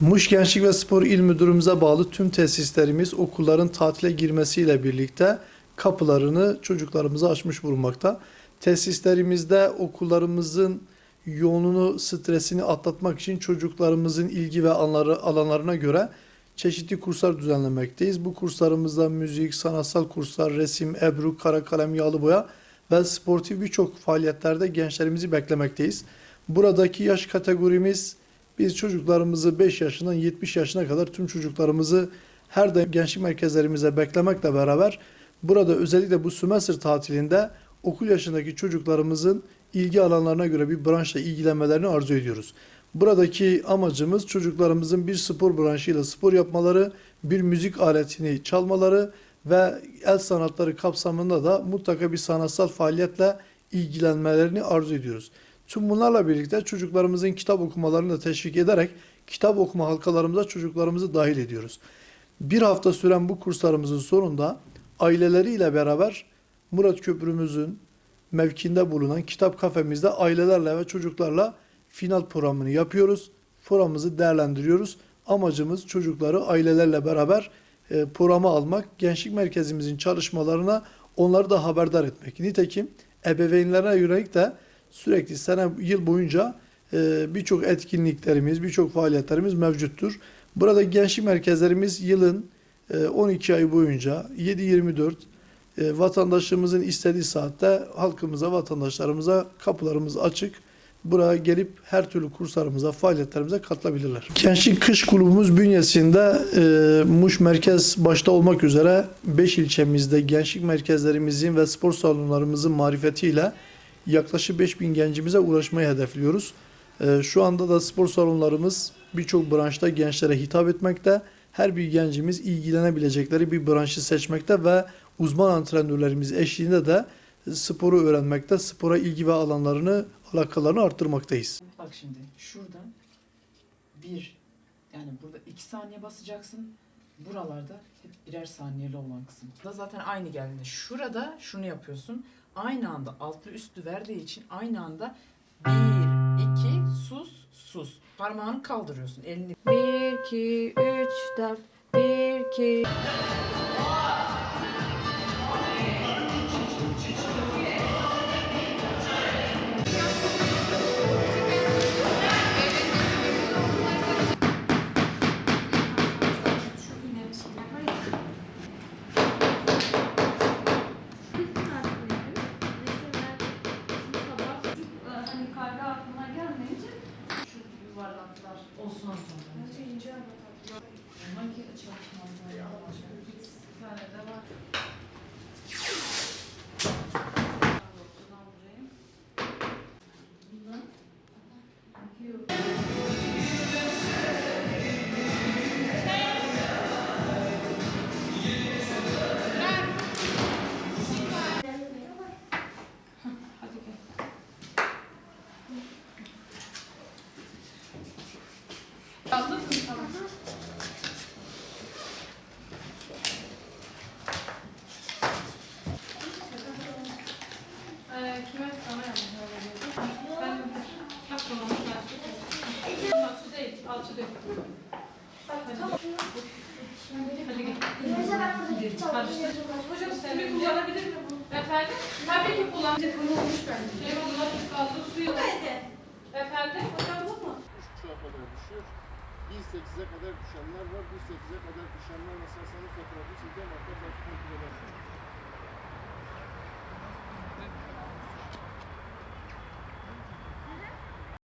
Muş Gençlik ve Spor İl Müdürümüze bağlı tüm tesislerimiz okulların tatile girmesiyle birlikte kapılarını çocuklarımıza açmış bulunmakta. Tesislerimizde okullarımızın yoğunluğunu, stresini atlatmak için çocuklarımızın ilgi ve alanları, alanlarına göre çeşitli kurslar düzenlemekteyiz. Bu kurslarımızda müzik, sanatsal kurslar, resim, ebru, kara kalem, yağlı boya ve sportif birçok faaliyetlerde gençlerimizi beklemekteyiz. Buradaki yaş kategorimiz biz çocuklarımızı 5 yaşından 70 yaşına kadar tüm çocuklarımızı her daim gençlik merkezlerimize beklemekle beraber burada özellikle bu sömestr tatilinde okul yaşındaki çocuklarımızın ilgi alanlarına göre bir branşla ilgilenmelerini arzu ediyoruz. Buradaki amacımız çocuklarımızın bir spor branşıyla spor yapmaları, bir müzik aletini çalmaları ve el sanatları kapsamında da mutlaka bir sanatsal faaliyetle ilgilenmelerini arzu ediyoruz. Tüm bunlarla birlikte çocuklarımızın kitap okumalarını da teşvik ederek kitap okuma halkalarımıza çocuklarımızı dahil ediyoruz. Bir hafta süren bu kurslarımızın sonunda aileleriyle beraber Murat Köprümüzün mevkinde bulunan kitap kafemizde ailelerle ve çocuklarla final programını yapıyoruz. Programımızı değerlendiriyoruz. Amacımız çocukları ailelerle beraber e, programa almak, gençlik merkezimizin çalışmalarına onları da haberdar etmek. Nitekim ebeveynlerine yönelik de sürekli sene yıl boyunca e, birçok etkinliklerimiz, birçok faaliyetlerimiz mevcuttur. Burada gençlik merkezlerimiz yılın e, 12 ay boyunca 7-24 e, vatandaşımızın istediği saatte halkımıza, vatandaşlarımıza kapılarımız açık. Buraya gelip her türlü kurslarımıza, faaliyetlerimize katılabilirler. Gençlik Kış Kulübümüz bünyesinde e, Muş Merkez başta olmak üzere 5 ilçemizde gençlik merkezlerimizin ve spor salonlarımızın marifetiyle yaklaşık 5000 gencimize ulaşmayı hedefliyoruz. E, şu anda da spor salonlarımız birçok branşta gençlere hitap etmekte. Her bir gencimiz ilgilenebilecekleri bir branşı seçmekte ve uzman antrenörlerimiz eşliğinde de sporu öğrenmekte, spora ilgi ve alanlarını, alakalarını arttırmaktayız. Bak şimdi şuradan bir yani burada iki saniye basacaksın. Buralarda hep birer saniyeli olan kısım. Da zaten aynı geldiğinde. Şurada şunu yapıyorsun. Aynı anda altlı üstü verdiği için aynı anda bir, iki, sus, sus. Parmağını kaldırıyorsun. Elini 1, 2, 3, 4, 1, 2, Anladın mı? Alçı değil, alçı değil. Hadi. Hadi gel. Karıştır. Hocam sizi kullanabilir mi bu? Efendim? Tabii ki kullan. Kullanılmış bence. Eyvallah. Kaldı suyu. Efendim? Hocam bu mu? buçuğa kadar düşüyor. 1.8'e kadar düşenler var. 1.8'e kadar düşenler mesela senin fotoğrafı kontrol edersin.